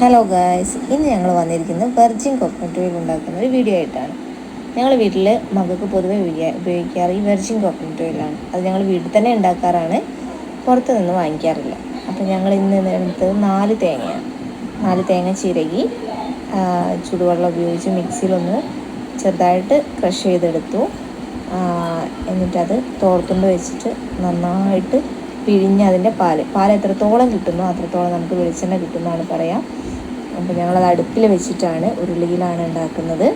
Hello guys ഇന്ന് ഞങ്ങൾ വന്നിരിക്കുന്നത് വെർജിൻ കോക്കനട്ട് ഓയിൽ ഉണ്ടാക്കുന്ന ഒരു വീഡിയോ ആയിട്ടാണ്. ഞങ്ങൾ വീട്ടിൽ മകൾക്ക് പൊതുവെ ഉപയോഗിക്കാ- ഉപയോഗിക്കാറ് ഈ വെർജിൻ കോക്കനട്ട് ഓയിലാണ് അത് ഞങ്ങൾ വീട്ടിൽ തന്നെ ഉണ്ടാക്കാറാണ്. പുറത്തു നിന്ന് വാങ്ങിക്കാറില്ല. അപ്പോൾ ഞങ്ങൾ ഇന്ന് എടുത്തത് നാല് തേങ്ങയാണ്. നാല് തേങ്ങ ചിരകി ചൂടുവെള്ളം ഉപയോഗിച്ച് മിക്സിയിലൊന്ന് ചെറുതായിട്ട് ക്രഷ് ചെയ്തെടുത്തു. എന്നിട്ടത് തോർത്തുണ്ട് വെച്ചിട്ട് നന്നായിട്ട് പിഴിഞ്ഞ് അതിന്റെ പാൽ. പാൽ എത്രത്തോളം കിട്ടുന്നോ അത്രത്തോളം നമുക്ക് വെളിച്ചെണ്ണ കിട്ടുമെന്നാണ് പറയാം. അപ്പോൾ ഞങ്ങളത് അടുപ്പിൽ വെച്ചിട്ടാണ് ഉരുളിയിലാണ് ഉണ്ടാക്കുന്നത്.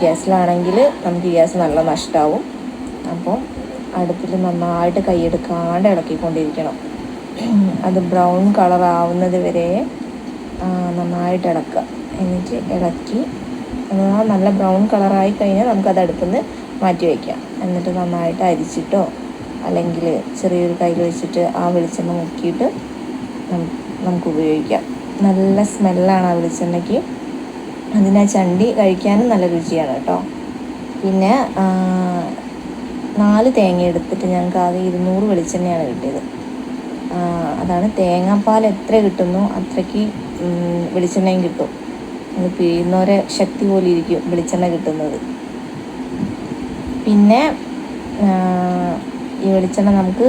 ഗ്യാസിലാണെങ്കിൽ നമുക്ക് ഗ്യാസ് നല്ല നഷ്ടമാവും അപ്പോൾ അടുപ്പിൽ നന്നായിട്ട് കൈയെടുക്കാണ്ട് ഇളക്കിക്കൊണ്ടിരിക്കണം. അത് ബ്രൗൺ കളർ ആവുന്നത് വരെ നന്നായിട്ട് ഇളക്കുക. എന്നിട്ട് ഇളക്കി നല്ല ബ്രൗൺ കളറായി കഴിഞ്ഞാൽ നമുക്കത് അടുപ്പിൽ നിന്ന് മാറ്റി വയ്ക്കാം. എന്നിട്ട് നന്നായിട്ട് അരിച്ചിട്ടോ അല്ലെങ്കിൽ ചെറിയൊരു കയ്യിൽ വെച്ചിട്ട് ആ വെളിച്ചെണ്ണ മുക്കിയിട്ട് നമുക്ക് ഉപയോഗിക്കാം. നല്ല സ്മെല്ലാണ് ആ വെളിച്ചെണ്ണയ്ക്ക്. അതിന് ചണ്ടി കഴിക്കാനും നല്ല രുചിയാണ് കേട്ടോ. പിന്നെ നാല് തേങ്ങ എടുത്തിട്ട് ഞങ്ങൾക്ക് ആകെ ഇരുന്നൂറ് വെളിച്ചെണ്ണയാണ് കിട്ടിയത്. അതാണ് തേങ്ങാപ്പാൽ എത്ര കിട്ടുന്നു അത്രയ്ക്ക് വെളിച്ചെണ്ണയും കിട്ടും. അത് പിഴിയുന്നവരെ ശക്തി പോലെ ഇരിക്കും വെളിച്ചെണ്ണ കിട്ടുന്നത്. പിന്നെ ഈ വെളിച്ചെണ്ണ നമുക്ക്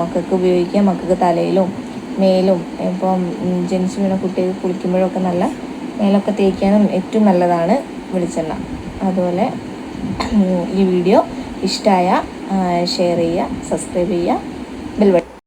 മക്കൾക്ക് ഉപയോഗിക്കാം. മക്കൾക്ക് തലയിലും മേലും ഇപ്പം ജനിച്ചു വീണ കുട്ടികൾ കുളിക്കുമ്പോഴൊക്കെ നല്ല മേലൊക്കെ തേക്കാനും ഏറ്റവും നല്ലതാണ് വെളിച്ചെണ്ണ. അതുപോലെ ഈ വീഡിയോ ഇഷ്ടമായ ഷെയർ ചെയ്യുക സബ്സ്ക്രൈബ് ചെയ്യുക.